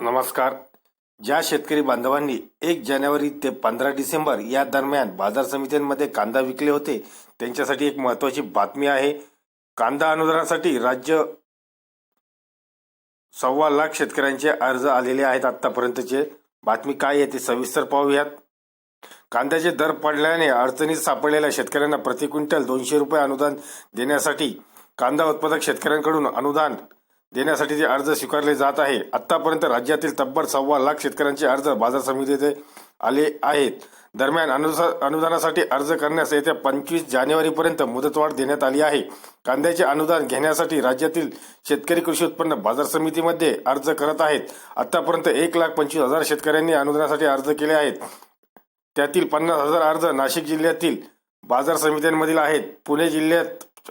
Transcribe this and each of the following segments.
नमस्कार. ज्या शेतकरी बांधवांनी एक जानेवारी ते पंधरा डिसेंबर या दरम्यान बाजार समित्यांमध्ये कांदा विकले होते त्यांच्यासाठी एक महत्वाची बातमी आहे. कांदा अनुदानासाठी राज्य सव्वा लाख शेतकऱ्यांचे अर्ज आलेले आहेत आतापर्यंतचे. बातमी काय आहे ते सविस्तर पाहूयात. कांद्याचे दर पडल्याने अडचणीत सापडलेल्या शेतकऱ्यांना प्रति क्विंटल दोनशे रुपये अनुदान देण्यासाठी कांदा उत्पादक शेतकऱ्यांकडून अनुदान देण्यासाठी जे अर्ज स्वीकारले जात आहे आतापर्यंत राज्यातील तब्बल सव्वा लाख शेतकऱ्यांचे अर्ज बाजार समितीचे आले आहेत. दरम्यान अनुसा- अनुदानासाठी अर्ज करण्यास येत्या पंचवीस जानेवारीपर्यंत मुदतवाढ देण्यात आली आहे. कांद्याचे अनुदान घेण्यासाठी राज्यातील शेतकरी कृषी उत्पन्न बाजार समितीमध्ये अर्ज करत आहेत. आतापर्यंत एक लाख पंचवीस हजार शेतकऱ्यांनी अनुदानासाठी अर्ज केले आहेत. त्यातील पन्नास हजार अर्ज नाशिक जिल्ह्यातील बाजार समित्यांमधील आहेत. पुणे जिल्ह्यात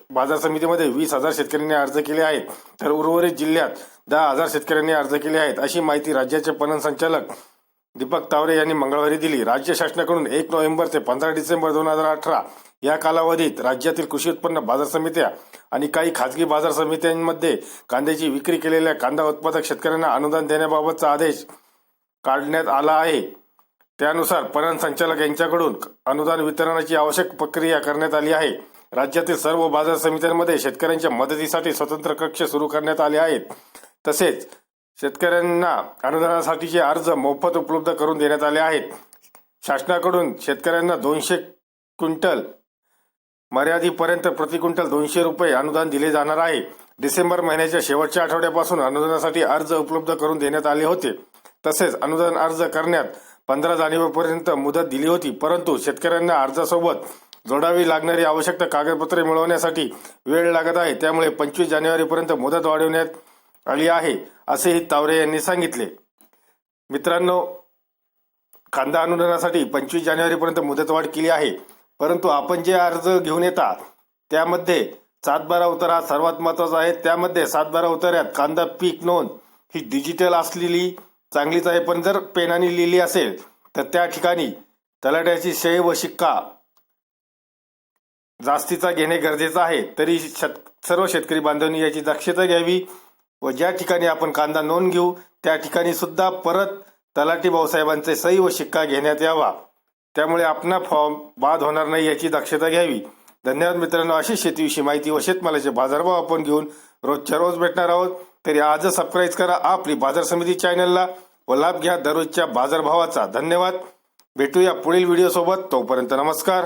बाजार समितीमध्ये वीस हजार शेतकऱ्यांनी अर्ज केले आहेत. तर उर्वरित जिल्ह्यात दहा हजार शेतकऱ्यांनी अर्ज केले आहेत अशी माहिती राज्याचे पणन संचालक दीपक तावरे यांनी मंगळवारी दिली. राज्य शासनाकडून एक नोव्हेंबर ते पंधरा डिसेंबर दोन हजार अठरा या कालावधीत राज्यातील कृषी उत्पन्न बाजार समित्या आणि काही खाजगी बाजार समित्यांमध्ये कांद्याची विक्री केलेल्या कांदा उत्पादक शेतकऱ्यांना अनुदान देण्याबाबतचा आदेश काढण्यात आला आहे. त्यानुसार पणन संचालक यांच्याकडून अनुदान वितरणाची आवश्यक प्रक्रिया करण्यात आली आहे. राज्यातील सर्व बाजार समित्यांमध्ये शेतकऱ्यांच्या मदतीसाठी स्वतंत्र कक्ष सुरू करण्यात आले आहेत. तसेच शेतकऱ्यांना अनुदानासाठीचे अर्ज मोफत उपलब्ध करून देण्यात आले आहेत. शासनाकडून शेतकऱ्यांना दोनशे क्विंटल मर्यादेपर्यंत प्रति क्विंटल दोनशे रुपये अनुदान दिले जाणार आहे. डिसेंबर महिन्याच्या शेवटच्या आठवड्यापासून अनुदानासाठी अर्ज उपलब्ध करून देण्यात आले होते. तसेच अनुदान अर्ज करण्यात पंधरा जानेवारीपर्यंत मुदत दिली होती. परंतु शेतकऱ्यांना अर्जासोबत जोडावी लागणारी आवश्यक कागदपत्रे मिळवण्यासाठी वेळ लागत आहे. त्यामुळे पंचवीस जानेवारीपर्यंत मुदत वाढवण्यात आली आहे असेही तावरे यांनी सांगितले. मित्रांनो कांदा अनुदानासाठी पंचवीस जानेवारीपर्यंत मुदतवाढ केली आहे. परंतु आपण जे अर्ज घेऊन येता त्यामध्ये सातबारा उतारा सर्वात महत्त्वाचा आहे. त्यामध्ये सातबारा उतार्यात कांदा पीक नोंद ही डिजिटल असलेली चांगलीच आहे. पण जर पेनाने लिहिली असेल तर त्या ठिकाणी तलाट्याची सही व शिक्का जास्तीचा घेणे गरजेचं आहे. तरी शेत सर्व शेतकरी बांधवांनी याची दक्षता घ्यावी व ज्या ठिकाणी आपण कांदा नोंद घेऊ त्या ठिकाणी सुद्धा परत तलाठी भाऊसाहेबांचे सही व शिक्का घेण्यात यावा. त्यामुळे आपला फॉर्म बाद होणार नाही याची दक्षता घ्यावी. धन्यवाद मित्रांनो. अशी शेतीविषयी माहिती व शेतमालाचे बाजारभाव आपण घेऊन रोजच्या रोज भेटणार आहोत. तरी आजच सबस्क्राईब करा आपली बाजार समिती चॅनलला व लाभ घ्या दररोजच्या बाजारभावाचा. धन्यवाद. भेटूया पुढील व्हिडिओ सोबत तोपर्यंत नमस्कार.